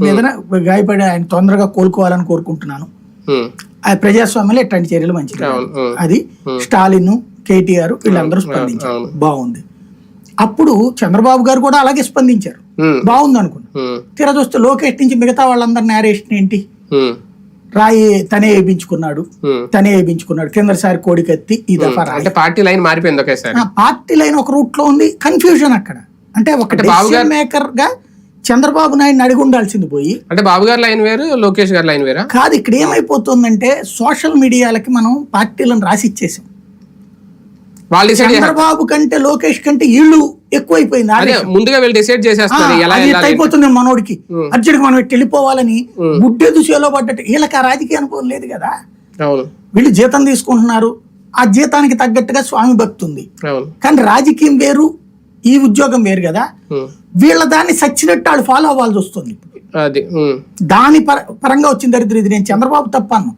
మీదన గాయపడి ఆయన తొందరగా కోలుకోవాలని కోరుకుంటున్నాను. ఆ ప్రజాస్వామ్యంలో ఇట్లాంటి చర్యలు మంచిది అది స్టాలిన్ కేటీఆర్ వీళ్ళందరూ స్పందించారు. బాగుంది. అప్పుడు చంద్రబాబు గారు కూడా అలాగే స్పందించారు. బాగుంది అనుకున్నా. తీరా చూస్తే లోకేష్ నుంచి మిగతా వాళ్ళందరి నేరేషన్ ఏంటి? రాయి తనే వేయించుకున్నాడు. తనే వేయించుకున్నాడు. కిందసారి కోడికత్తి ఈ దఫా అంటే పార్టీ లైన్ మారిపోయింది ఒకేసారి. పార్టీ లైన్ ఒక రూట్లో ఉంది. కన్ఫ్యూజన్ అక్కడ. అంటే ఒక మేకర్గా చంద్రబాబు నాయుడు అడిగి ఉండాల్సింది పోయి. అంటే బాబు గారి లైన్ వేరు లోకేష్ గారి లైన్ వేరా? కాదు ఇక్కడ ఏమైపోతుందంటే సోషల్ మీడియాలకి మనం పార్టీలను రాసి ఇచ్చేసాం. చంద్రబాబు కంటే లోకేష్ కంటే ఇళ్ళు ఎక్కువైపోయింది. ముందుగా వీళ్ళు డిసైడ్ చేసేస్తారు అయిపోతుంది మనోడికి అర్జుడికి మనం వెళ్ళిపోవాలని గుడ్డెదు చేలో పడ్డట్టు. వీళ్ళకి ఆ రాజకీయ అనుభవం లేదు కదా. వీళ్ళు జీతం తీసుకుంటున్నారు. ఆ జీతానికి తగ్గట్టుగా స్వామి భక్తి ఉంది అవును. కానీ రాజకీయం వేరు ఈ ఉద్యోగం వేరు కదా. వీళ్ళ దాన్ని సచ్చినట్టు వాళ్ళు ఫాలో అవ్వాల్సి వస్తుంది అది దాని పర- పరంగా వచ్చిన దరిద్రం ఇది. నేను చంద్రబాబు తప్పాను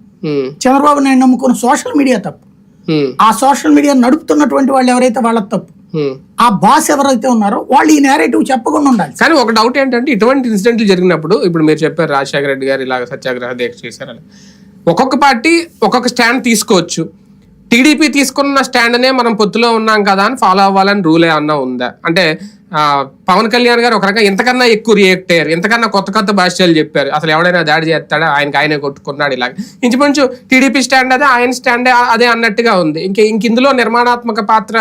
చంద్రబాబు నాయుడు నమ్ముకున్న సోషల్ మీడియా తప్పు. ఆ సోషల్ మీడియా నడుపుతున్నటువంటి వాళ్ళు ఎవరైతే వాళ్ళ తప్పు. ఆ బాస్ ఎవరైతే ఉన్నారో వాళ్ళు ఈ నేరేటివ్ చెప్పకుండా ఉండాలి. కానీ ఒక డౌట్ ఏంటంటే ఇటువంటి ఇన్సిడెంట్లు జరిగినప్పుడు ఇప్పుడు మీరు చెప్పారు రాజశేఖర రెడ్డి గారు ఇలాగ సత్యాగ్రహ దీక్ష చేశారని. ఒక్కొక్క పార్టీ ఒక్కొక్క స్టాండ్ తీసుకోవచ్చు. టీడీపీ తీసుకున్న స్టాండ్నే మనం పొత్తులో ఉన్నాం కదా అని ఫాలో అవ్వాలని రూల్ ఏమన్నా ఉందా? అంటే పవన్ కళ్యాణ్ గారు ఒక రకంగా ఇంతకన్నా ఎక్కువ రియాక్ట్ అయ్యారు ఇంతకన్నా కొత్త కొత్త భాష్యాలు చెప్పారు. అసలు ఎవడైనా దాడి చేస్తాడా? ఆయనకి ఆయనే కొట్టుకున్నాడు ఇలాగ. ఇంచుమించు టీడీపీ స్టాండ్ అదే ఆయన స్టాండ్ అదే అన్నట్టుగా ఉంది. ఇంక ఇంక ఇందులో నిర్మాణాత్మక పాత్ర